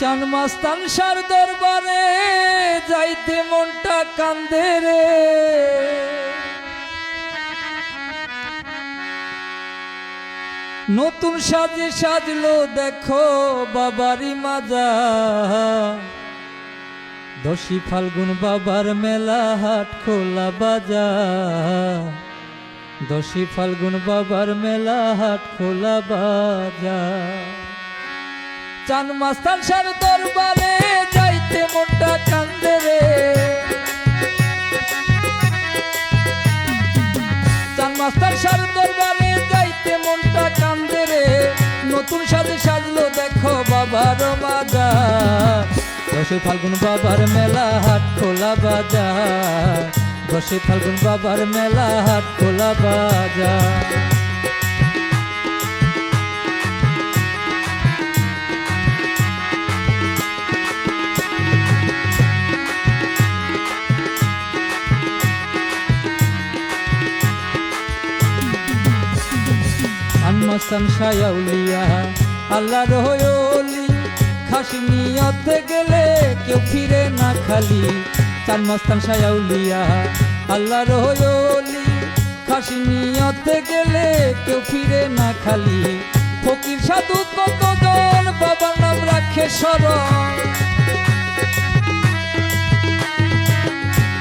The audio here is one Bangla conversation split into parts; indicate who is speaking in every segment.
Speaker 1: চান মাস্তান সার দরবারে যাইতে মনটা কান্দে রে। নতুন সাজে সাজলো দেখো বাবারি মাজা। দশী ফাল্গুন বাবার মেলা হাট খোলা বাজার দশী ফাল্গুন বাবার মেলা হাট খোলা বাজার চান মাস্তান সার দরবারে যাইতে মনটা কান্দে রে। চান মাস্টার সার দরবারে যাইতে মনটা কান্দে রে। নতুন সাজে সাজলো দেখো বাবার বাজার। দশে ফাল্গুন বাবার মেলা হাট খোলা বাজার। দশে ফাল্গুন বাবার মেলা হাট খোলা বাজার। আনমস্তান সায়াউলিয়া আল্লাহ রহলি খাসি নিয়তে গেলে কেউ ফিরে না খালি। চানমস্তান সায়াউলিয়া আল্লাহ রহলি খাসি নিয়তে গেলে কেউ ফিরে না খালি। ফকির সাধু কতজন, বাবার নাম রাখে স্মরণ।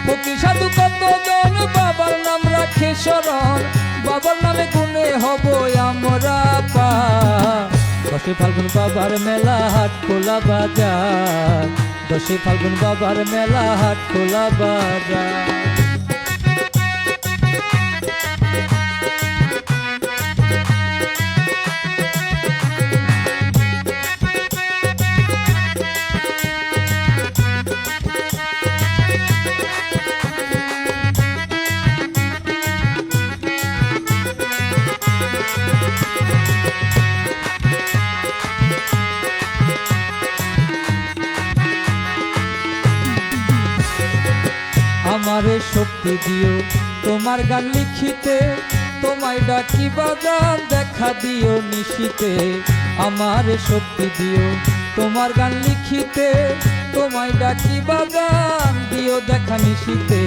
Speaker 1: ফকির সাধু কতজন, বাবার নাম রাখে স্মরণ। বাবার নামে গুনে হব দশে ফাল্গুন বাবার মেলা হাট খোলা বাজার। দশে ফাল্গুন বাবার মেলা হাট খোলা বাজার। শক্তি দিও। তোমার গান লিখিতে, তোমায় ডাকি বাজান দেখা দিও নিশিতে। আমারে শক্তি দিও। তোমার গান লিখিতে, তোমায় ডাকি বাজান দিও দেখা নিশিতে।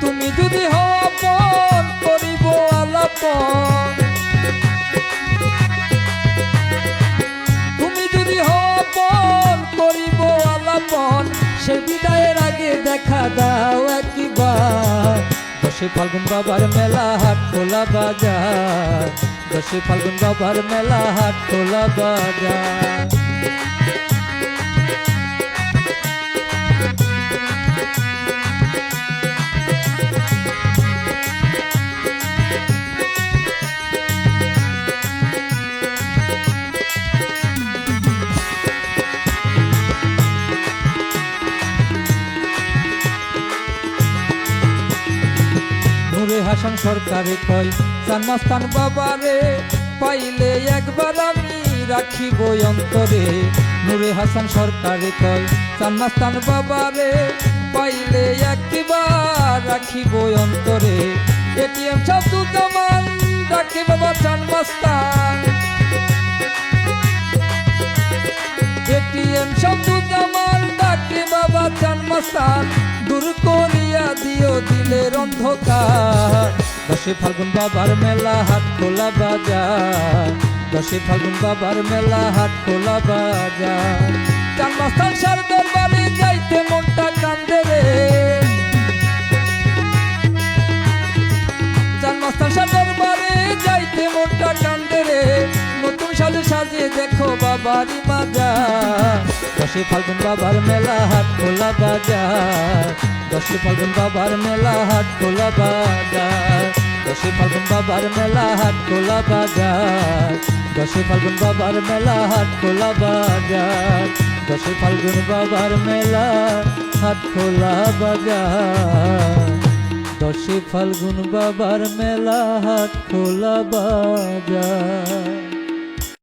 Speaker 1: তুমি যদি হও আপন, করিব আলাপন। তুমি যদি হপন করিব আলাপন। সে বিদায়ের আগে দেখা দাও দশে ফাল্গুন বাবার মেলা হাট খোলা বাজার দশে ফাল্গুন বাবার মেলা হাট খোলা বাজার হাসান সরকারে কয়, জন্মস্থান বাবারে, পাইলে একবার আমি রাখিব অন্তরে। নূরে হাসান সরকারে কয়, জন্মস্থান বাবারে, পাইলে একবার রাখিব অন্তরে। এটিএম ছাত্র জামান রাখি বাবা চানমাস্তান দিও দিলের অন্ধকার। দশে ফাল্গুন বাবার মেলা, হাট খোলা বাজার। দশে ফাল্গুন বাবার মেলা, হাট খোলা বাজার। চানমাস্তান সার দরবারে যাইতে মনটা কান্দে রে। চানমাস্তান সার দরবারে যাইতে মনটা কান্দে রে। নতুন সাজে সাজে দেখো বাবারি বাজার। দশে ফাল্গুন বাবার মেলা, হাট খোলা বাজার। দশে ফাল্গুন বাবার মেলা, হাট খোলা বাজার। দশে ফাল্গুন বাবার মেলা, হাট খোলা বাজার। দশে ফাল্গুন বাবার মেলা, হাট খোলা বাজার। দশে ফাল্গুন বাবার মেলা, হাট খোলা বাজার। দশে ফাল্গুন বাবার মেলা, হাট খোলা বাজার।